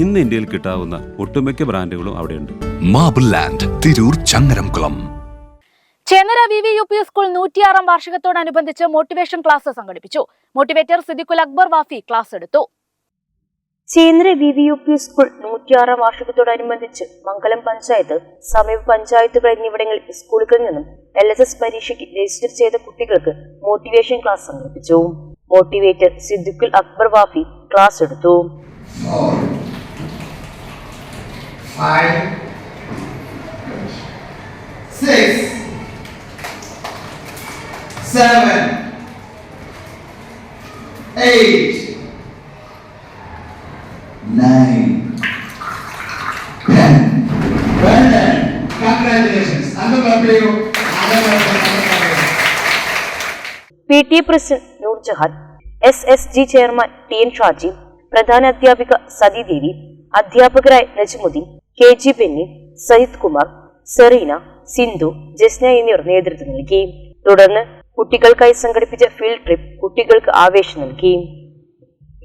ഇന്ന് ഇന്ത്യയിൽ കിട്ടാവുന്ന ഒട്ടുമിക്ക ബ്രാൻഡുകളും അവിടെയുണ്ട്. Marble land Tirur Changaramkulam. Chennara V V U P school നൂറ്റിയാറാം വാർഷികത്തോടനുബന്ധിച്ച് മോട്ടിവേഷൻ ക്ലാസ് സംഘടിപ്പിച്ചു. മോട്ടിവേറ്റർ സിദ്ദിഖുൽ അക്ബർ വാഫി ക്ലാസ് എടുത്തു. Chendra V V U P school നൂറ്റിയാറാം വാർഷികത്തോടനുബന്ധിച്ച് മംഗലം പഞ്ചായത്ത് സമീപ പഞ്ചായത്തുകൾ എന്നിവിടങ്ങളിൽ സ്കൂളുകളിൽ നിന്നും എൽ എസ് എസ് പരീക്ഷയ്ക്ക് രജിസ്റ്റർ ചെയ്ത കുട്ടികൾക്ക് മോട്ടിവേഷൻ ക്ലാസ് സംഘടിപ്പിച്ചു. മോട്ടിവേറ്റർ സിദ്ദിഖുൽ അക്ബർ വാഫി ക്ലാസ് എടുത്തു. five, six, seven, eight, nine, ten. Well done. Congratulations. Another one for you. Another one for you. P T A president Noorjahan S S G chairman T N Shaji പ്രധാന അധ്യാപിക സതിദേവി അധ്യാപകരായ Najmudheen K G Benny Sayid Kumar Sereena Sindhu Jasna എന്നിവർ നേതൃത്വം നൽകി. തുടർന്ന് കുട്ടികൾക്കായി സംഘടിപ്പിച്ച field trip കുട്ടികൾക്ക് ആവേശം നൽകി.